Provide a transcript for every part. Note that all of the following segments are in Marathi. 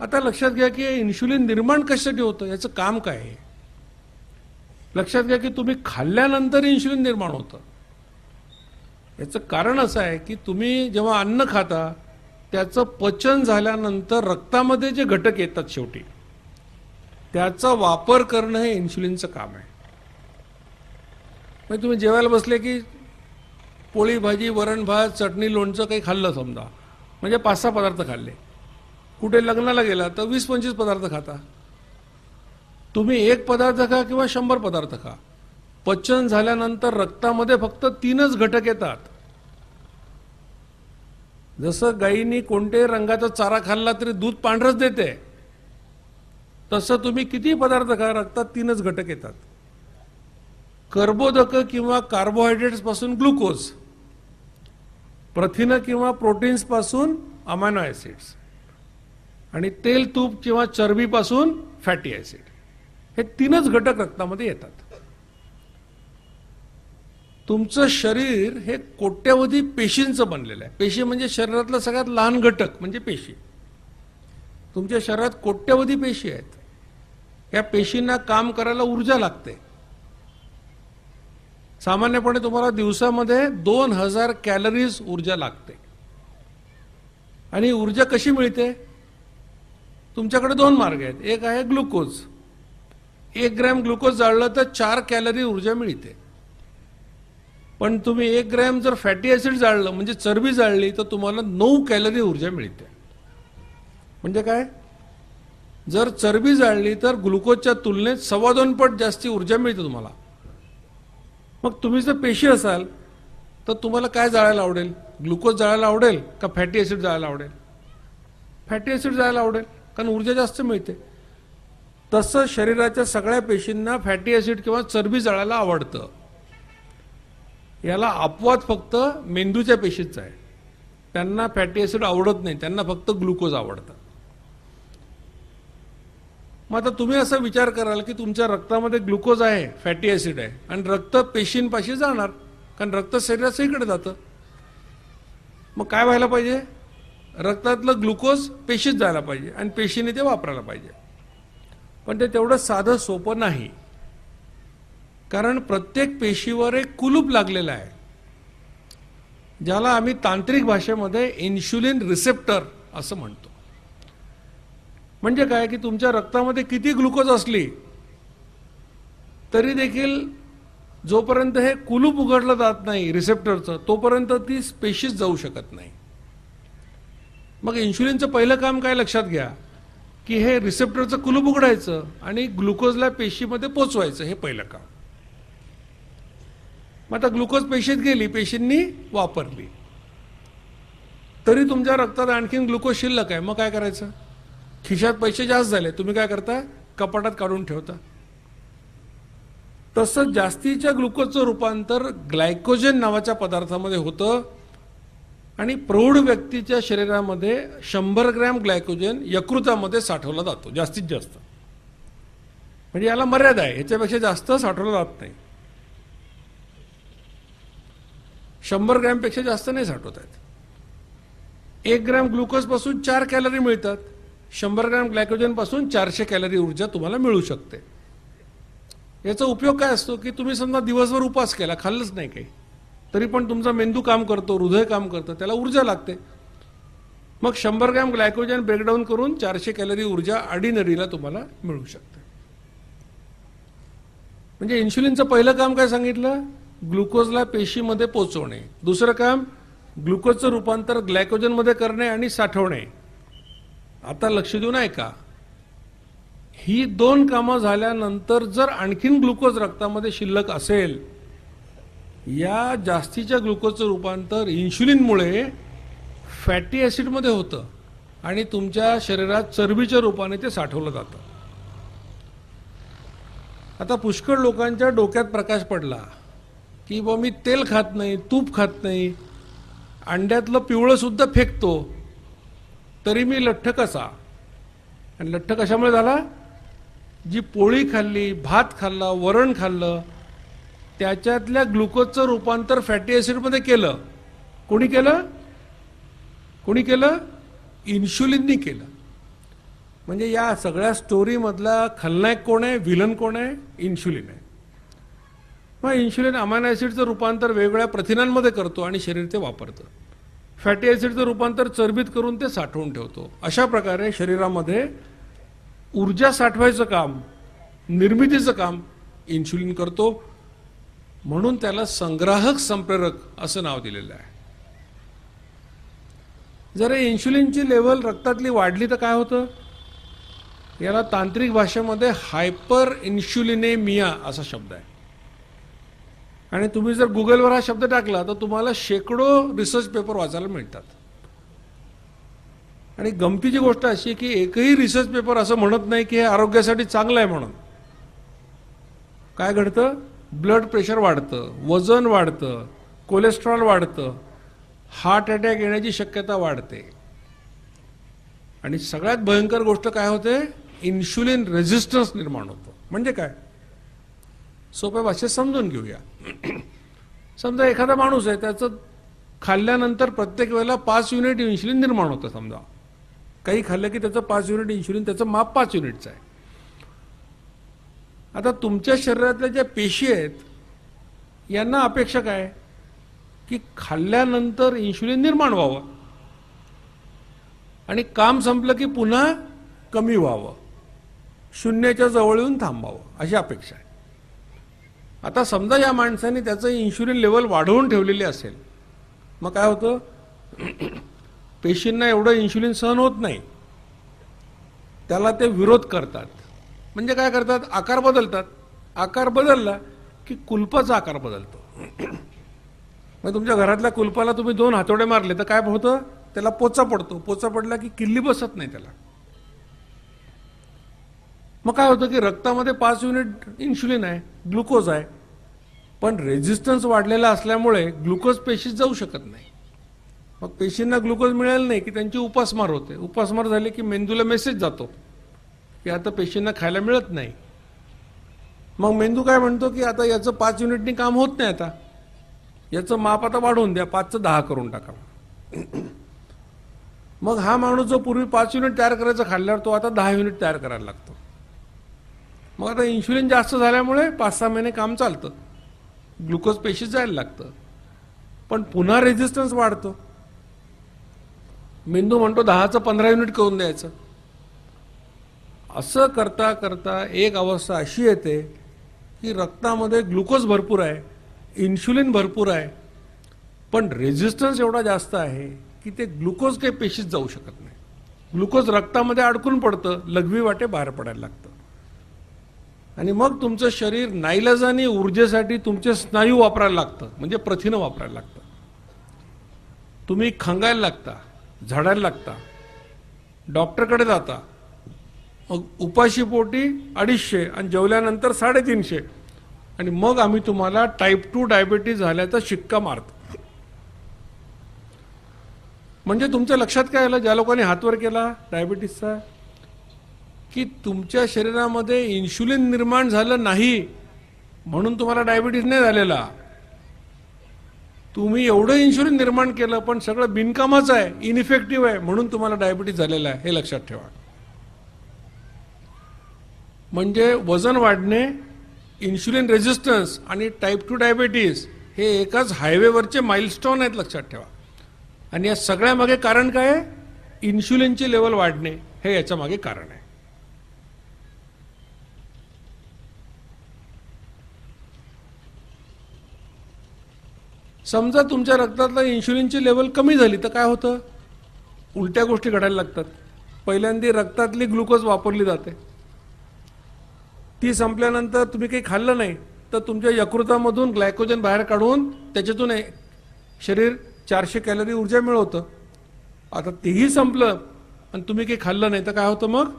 आता लक्षात घ्या की इन्शुलिन निर्माण कशासाठी होतं? याचं काम काय आहे? लक्षात घ्या की तुम्ही खाल्ल्यानंतर इन्शुलिन निर्माण होतं. याचं कारण असं आहे की तुम्ही जेव्हा अन्न खाता त्याचं पचन झाल्यानंतर रक्तामध्ये जे घटक येतात शेवटी त्याचा वापर करणं हे इन्शुलिनचं काम आहे. म्हणजे तुम्ही जेवायला बसले की पोळी भाजी वरण भात चटणी लोणचं काही खाल्लं समजा. म्हणजे पाच सहा पदार्थ खाल्ले. कुठे लग्नाला गेला तर वीस पंचवीस पदार्थ खाता. तुम्ही एक पदार्थ खा किंवा शंभर पदार्थ खा. पचन झाल्यानंतर रक्तामध्ये फक्त तीनच घटक येतात. जसं गायीनी कोणत्याही रंगाचा चारा खाल्ला तरी दूध पांढरच देते तसं तुम्ही किती पदार्थ खा रक्तात तीनच घटक येतात. कर्बोदक किंवा कार्बोहायड्रेट्सपासून ग्लुकोज प्रथिनं किंवा प्रोटीन्सपासून अमायनो ऍसिड्स आणि तेल तूप किंवा चरबीपासून फॅटी ऍसिड हे तीनच घटक रक्तामध्ये येतात. तुमचं शरीर हे कोट्यवधी पेशींचं बनलेलं आहे. पेशी म्हणजे शरीरातलं सगळ्यात लहान घटक म्हणजे पेशी. तुमच्या शरीरात कोट्यवधी पेशी आहेत. या पेशींना काम करायला ऊर्जा लागते. सामान्यपणे तुम्हाला दिवसामध्ये दोन हजार कॅलरीज ऊर्जा लागते. आणि ऊर्जा कशी मिळते? तुमच्याकडे दोन मार्ग आहेत. एक आहे ग्लुकोज. एक ग्रॅम ग्लुकोज जाळलं तर चार कॅलरी ऊर्जा मिळते. पण तुम्ही एक ग्रॅम जर फॅटी ऍसिड जाळलं म्हणजे चरबी जाळली तर तुम्हाला नऊ कॅलरी ऊर्जा मिळते. म्हणजे काय? जर चरबी जाळली तर ग्लुकोजच्या तुलनेत सव्वा दोन पट जास्ती ऊर्जा मिळते तुम्हाला. मग तुम्ही जर पेशी असाल तर तुम्हाला काय जाळायला आवडेल? ग्लुकोज जाळायला आवडेल का फॅटी ऍसिड जाळायला आवडेल? फॅटी ऍसिड जायला आवडेल. कारण ऊर्जा जास्त मिळते. तसं शरीराच्या सगळ्या पेशींना फॅटी ऍसिड किंवा चरबी जळायला आवडतं. याला अपवाद फक्त मेंदूच्या पेशीचा आहे. त्यांना फॅटी ऍसिड आवडत नाही त्यांना फक्त ग्लुकोज आवडतं. मग आता तुम्ही असा विचार कराल की तुमच्या रक्तामध्ये ग्लुकोज आहे फॅटी ऍसिड आहे आणि रक्त पेशींपाशी जाणार कारण रक्त शरीरात सगळीकडे जातं. मग काय व्हायला पाहिजे? रक्तातलं ग्लुकोज पेशीत जायला पाहिजे आणि पेशीने ते वापरायला पाहिजे. पण ते तेवढं साधं सोपं नाही. कारण प्रत्येक पेशीवर एक कुलूप लागलेला आहे. ज्याला आम्ही तांत्रिक भाषेमध्ये इन्शुलिन रिसेप्टर असं म्हणतो. म्हणजे काय की तुमच्या रक्तामध्ये किती ग्लुकोज असली तरी देखील जोपर्यंत हे कुलूप उघडलं जात नाही रिसेप्टरचं तोपर्यंत ती पेशीच जाऊ शकत नाही. मग इन्शुलिनचं पहिलं काम काय लक्षात घ्या? की हे रिसेप्टरचं कुलूप उघडायचं आणि ग्लुकोजला पेशीमध्ये पोचवायचं हे पहिलं काम. मग आता ग्लुकोज पेशीत गेली पेशींनी वापरली. तरी तुमच्या रक्तात आणखीन ग्लुकोज शिल्लक आहे. मग काय करायचं? खिशात पैसे जास्त झाले. तुम्ही काय करता? कपाटात काढून ठेवता. तसं जास्तीच्या ग्लुकोजचं रूपांतर ग्लायकोजन नावाच्या पदार्थामध्ये होतं. आणि प्रौढ व्यक्तीच्या शरीरामध्ये शंभर ग्रॅम ग्लायकोजन यकृतामध्ये साठवला जातो जास्तीत जास्त. म्हणजे याला मर्यादा आहे याच्यापेक्षा जास्त साठवलं जात नाही. शंभर ग्रॅमपेक्षा जास्त नाही साठवत आहेत. एक ग्रॅम ग्लुकोजपासून चार कॅलरी मिळतात. शंभर ग्रॅम ग्लायकोजनपासून चारशे कॅलरी ऊर्जा तुम्हाला मिळू शकते. याचा उपयोग काय असतो की तुम्ही समजा दिवसभर उपास केला खाल्लंच नाही काही. तरी पण तुमचा मेंदू काम करतो हृदय काम करतं त्याला ऊर्जा लागते. मग शंभर ग्रॅम ग्लायकोजन ब्रेकडाऊन करून चारशे कॅलरी ऊर्जा अडीनडीला तुम्हाला मिळू शकते. म्हणजे इन्शुलिनचं पहिलं काम काय सांगितलं? ग्लुकोजला पेशीमध्ये पोचवणे. दुसरं काम ग्लुकोजचं रूपांतर ग्लायकोजनमध्ये करणे आणि साठवणे. आता लक्ष देऊन ऐका ही दोन कामं झाल्यानंतर जर आणखीन ग्लुकोज रक्तामध्ये शिल्लक असेल या जास्तीच्या ग्लुकोजचं रूपांतर इन्शुलिनमुळे फॅटी ॲसिडमध्ये होतं आणि तुमच्या शरीरात चरबीच्या रूपाने ते साठवलं जातं. आता पुष्कळ लोकांच्या डोक्यात प्रकाश पडला की बा मी तेल खात नाही तूप खात नाही अंड्यातलं पिवळंसुद्धा फेकतो तरी मी लठ्ठ कसा? आणि लठ्ठ कशामुळे झाला? जी पोळी खाल्ली भात खाल्ला वरण खाल्लं त्याच्यातल्या ग्लुकोजचं रूपांतर फॅटी ॲसिडमध्ये केलं. कोणी केलं? कोणी केलं? इन्शुलिननी केलं. म्हणजे या सगळ्या स्टोरीमधला खलनायक कोण आहे? विलन कोण आहे? इन्शुलिन आहे. मग इन्शुलिन अमायनो ॲसिडचं रूपांतर वेगवेगळ्या प्रथिनांमध्ये करतो आणि शरीर ते वापरतं. फॅटी ॲसिडचं रूपांतर चरबीत करून ते साठवून ठेवतो. अशा प्रकारे शरीरामध्ये ऊर्जा साठवायचं काम निर्मितीचं काम इन्शुलिन करतो. म्हणून त्याला संग्राहक संप्रेरक असं नाव दिलेलं आहे. जर इन्शुलिनची लेवल रक्तातली वाढली तर काय होतं? याला तांत्रिक भाषेमध्ये हायपर इन्शुलिनेमिया असा शब्द आहे. आणि तुम्ही जर गुगलवर हा शब्द टाकला तर तुम्हाला शेकडो रिसर्च पेपर वाचायला मिळतात. आणि गमतीची गोष्ट अशी की एकही रिसर्च पेपर असं म्हणत नाही की हे आरोग्यासाठी चांगलं आहे म्हणून. काय घडतं? ब्लड प्रेशर वाढतं वजन वाढतं कोलेस्ट्रॉल वाढतं हार्ट अटॅक येण्याची शक्यता वाढते. आणि सगळ्यात भयंकर गोष्ट काय होते? इन्शुलिन रेझिस्टन्स निर्माण होतं. म्हणजे काय? सोप्या भाषेत समजून घेऊया. समजा एखादा माणूस आहे त्याचं खाल्ल्यानंतर प्रत्येक वेळेला पाच युनिट इन्शुलिन निर्माण होतं समजा. काही खाल्लं की त्याचं पाच युनिट इन्शुलिन त्याचं माप पाच युनिटचं आहे. आता तुमच्या शरीरातल्या ज्या पेशी आहेत यांना अपेक्षा काय? की खाल्ल्यानंतर इन्शुलिन निर्माण व्हावं. आणि काम संपलं की पुन्हा कमी व्हावं. शून्याच्या जवळ येऊन थांबावं अशी अपेक्षा आहे. आता समजा या माणसाने त्याचं इन्शुलिन लेवल वाढवून ठेवलेली असेल मग काय होतं? पेशींना एवढं इन्शुलिन सहन होत नाही. त्याला ते विरोध करतात. म्हणजे काय करतात? आकार बदलतात. आकार बदलला की कुलपाचा आकार बदलतो. मग तुमच्या घरातल्या कुलपाला तुम्ही दोन हातोडे मारले तर काय होतं? त्याला पोचा पडतो. पोचा पडला की किल्ली बसत नाही त्याला. मग काय होतं की रक्तामध्ये पाच युनिट इन्शुलिन आहे ग्लुकोज आहे. पण रेझिस्टन्स वाढलेला असल्यामुळे ग्लुकोज पेशीत जाऊ शकत नाही. मग पेशींना ग्लुकोज मिळालं नाही की त्यांची उपासमार होते. उपासमार झाली की मेंदूला मेसेज जातो. की आता पेशींना खायला मिळत नाही. मग मेंदू काय म्हणतो की आता याचं पाच युनिटनी काम होत नाही आता. याचं माप आता वाढवून द्या पाचचं दहा करून टाका. मग हा माणूस जो पूर्वी पाच युनिट तयार करायचा खाल्ल्यावर तो आता दहा युनिट तयार करायला लागतो. मग आता इन्शुलिन जास्त झाल्यामुळे पाच सहा महिने काम चालतं. ग्लुकोज पेशीत जायला लागतं. पण पुन्हा रेझिस्टन्स वाढतो. मेंदू म्हणतो दहाचं पंधरा युनिट करून द्यायचं. असं करता करता एक अवस्था अशी येते की रक्तामध्ये ग्लुकोज भरपूर आहे इन्शुलिन भरपूर आहे पण रेझिस्टन्स एवढा जास्त आहे की ते ग्लुकोज काही पेशीत जाऊ शकत नाही. ग्लुकोज रक्तामध्ये अडकून पडतं लघवी वाटे बाहेर पडायला लागतं. आणि मग तुमचं शरीर नाईलाजाने ऊर्जेसाठी तुमचे स्नायू वापरायला लागतं म्हणजे प्रथिनं वापरायला लागतं. तुम्ही खंगायला लागता झाडायला लागता डॉक्टरकडे जाता मग उपाशी पोटी अडीचशे आणि जेवल्यानंतर साडेतीनशे. आणि मग आम्ही तुम्हाला टाईप टू डायबिटीज झाल्याचा शिक्का मारतो. म्हणजे तुमच्या लक्षात काय आलं? ज्या लोकांनी हातवर केला डायबिटीसचा की तुमच्या शरीरामध्ये इन्शुलिन निर्माण झालं नाही म्हणून तुम्हाला डायबिटीस नाही झालेला. तुम्ही एवढं इन्शुलिन निर्माण केलं पण सगळं बिनकामाचं आहे इनइफेक्टिव्ह आहे म्हणून तुम्हाला डायबिटीस झालेला आहे हे लक्षात ठेवा. म्हणजे वजन वाढणे इन्शुलिन रेझिस्टन्स आणि टाईप टू डायबिटीस हे एकाच हायवेवरचे माइलस्टोन आहेत लक्षात ठेवा. आणि या सगळ्यामागे कारण काय आहे? इन्शुलिनची लेवल वाढणे हे याच्या मागे कारण आहे. समजा तुमच्या रक्तातलं इन्शुलिनची लेवल कमी झाली तर काय होतं? उलट्या गोष्टी घडायला लागतात. पहिल्यांदा रक्तातली ग्लुकोज वापरली जाते. ती संपल्यानंतर तुम्ही काही खाल्लं नाही तर तुमच्या यकृतामधून ग्लायकोजन बाहेर काढून त्याच्यातून शरीर चारशे कॅलरी ऊर्जा मिळवतं. आता तेही संपलं आणि तुम्ही काही खाल्लं नाही तर काय होतं मग?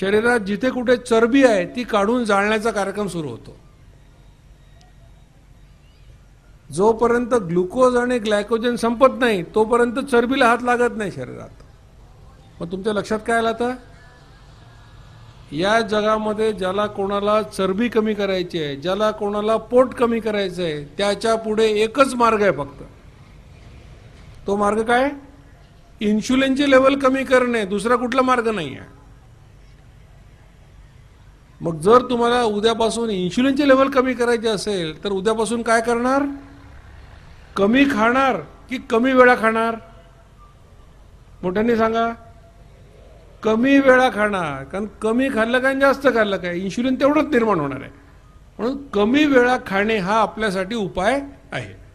शरीरात जिथे कुठे चरबी आहे ती काढून जाळण्याचा कार्यक्रम सुरू होतो. जोपर्यंत ग्लुकोज आणि ग्लायकोजन संपत नाही तोपर्यंत चरबीला हात लागत नाही शरीरात. मग तुमच्या लक्षात काय आलं आता? या जगामध्ये ज्याला कोणाला चरबी कमी करायची आहे ज्याला कोणाला पोट कमी करायचं आहे त्याच्या पुढे एकच मार्ग आहे फक्त. तो मार्ग काय? इन्शुलिनची लेवल कमी करणे दुसरा कुठला मार्ग नाही आहे. मग जर तुम्हाला उद्यापासून इन्शुलिनची लेवल कमी करायची असेल तर उद्यापासून काय करणार? कमी खाणार की कमी वेळा खाणार? मोठ्यांनी सांगा. कमी वेळा खाणार कारण कमी खाल्लं काय आणि जास्त खाल्लं काय इन्शुलिन तेवढंच निर्माण होणार आहे. म्हणून कमी वेळा खाणे हा आपल्यासाठी उपाय आहे.